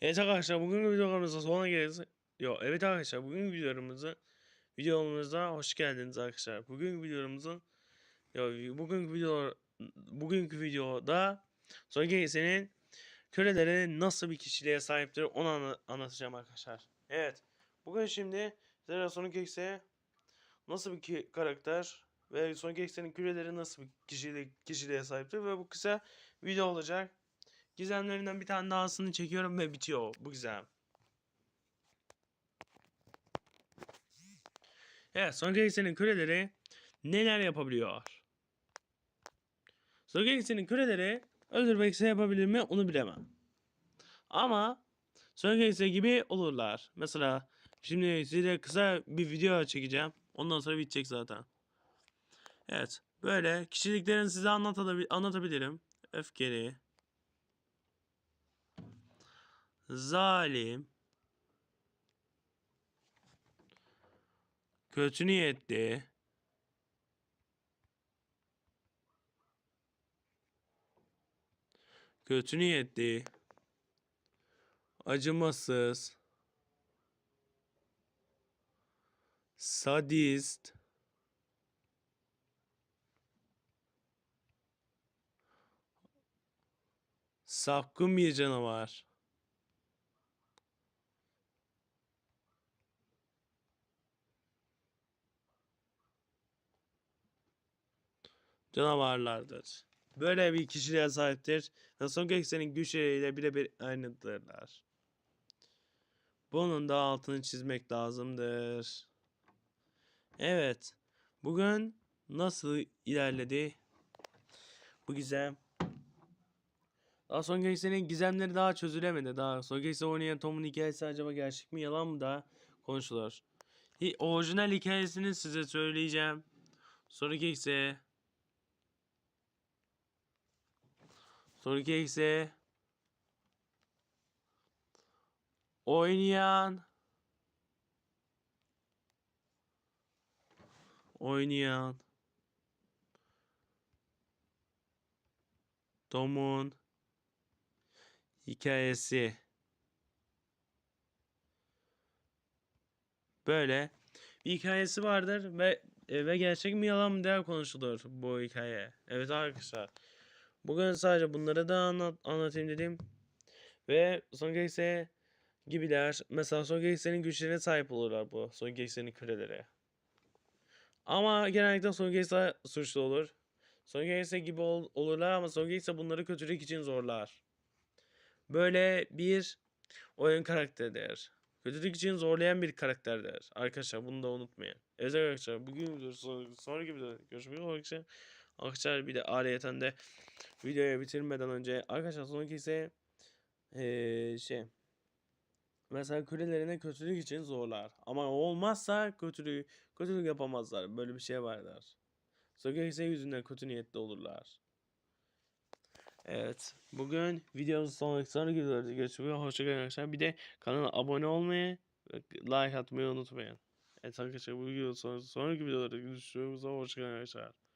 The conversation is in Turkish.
Evet arkadaşlar bugün videolarımıza sona geliriz. Yo evet arkadaşlar bugün videolarımıza videomuza hoş geldiniz arkadaşlar. Bugün videomuzun yo bugün video bugünkü videoda Son senin köleleri nasıl bir kişiliğe sahiptir onu anla- anlatacağım arkadaşlar. Evet. Bugün şimdi Zera Sonic X'e nasıl bir karakter ve Sonic X'in köleleri nasıl bir kişilik kişiliğe sahiptir ve bu kısa video olacak. Gizemlerinden bir tane dahasını çekiyorum ve bitiyor bu gizem. Evet, Son Galaxy'nin küreleri neler yapabiliyor? Son Galaxy'nin küreleri öldürmek yapabilir mi onu bilemem. Ama Son Galaxy gibi olurlar. Mesela şimdi size kısa bir video çekeceğim. Ondan sonra bitecek zaten. Evet, böyle kişiliklerini size anlatabil- anlatabilirim. Öfkeli, zalim, kötü niyetli, kötü niyetli, acımasız, sadist, sapkın bir canavar. Canavarlardır. Böyle bir kişiliğe sahiptir ve son eksenin güçleriyle birebir aynıdırlar. Bunun da altını çizmek lazımdır. Evet. Bugün nasıl ilerledi? Bu gizem. Daha son eksenin gizemleri daha çözülemedi. Daha son eksen oynayan Tom'un hikayesi acaba gerçek mi yalan mı da konuşulur. Orijinal hikayesini size söyleyeceğim. Sonraki ekse İse oynayan oynayan Tom'un hikayesi böyle bir hikayesi vardır ve e, ve gerçek mi yalan mı diye konuşulur bu hikaye. Evet arkadaşlar. Bugün sadece bunları da anlat, anlatayım dedim. Ve Son Galaxy gibiler. Mesela Son Galaxy'nin güçlerine sahip olurlar bu. Son Galaxy'nin küreleri. Ama genellikle Son suçlu olur. Son gibi ol- olurlar ama Son bunları kötülük için zorlar. Böyle bir oyun karakteridir. Kötülük için zorlayan bir karakterdir. Arkadaşlar bunu da unutmayın. Evet arkadaşlar bugün son, sonraki videoda görüşmek üzere. Arkadaşlar bir de ayrıyeten de videoyu bitirmeden önce arkadaşlar sonraki ise şey mesela kürelerine kötülük için zorlar. Ama olmazsa kötülük kötülük yapamazlar. Böyle bir şey vardır. Sonraki ise yüzünden kötü niyetli olurlar. Evet. Bugün videomuzun sonraki sonraki videolarda görüşmek. Hoşçakalın arkadaşlar. Bir de kanala abone olmayı like atmayı unutmayın. Evet arkadaşlar bu video sonraki, sonraki videolarda görüşmek üzere. Hoşçakalın arkadaşlar.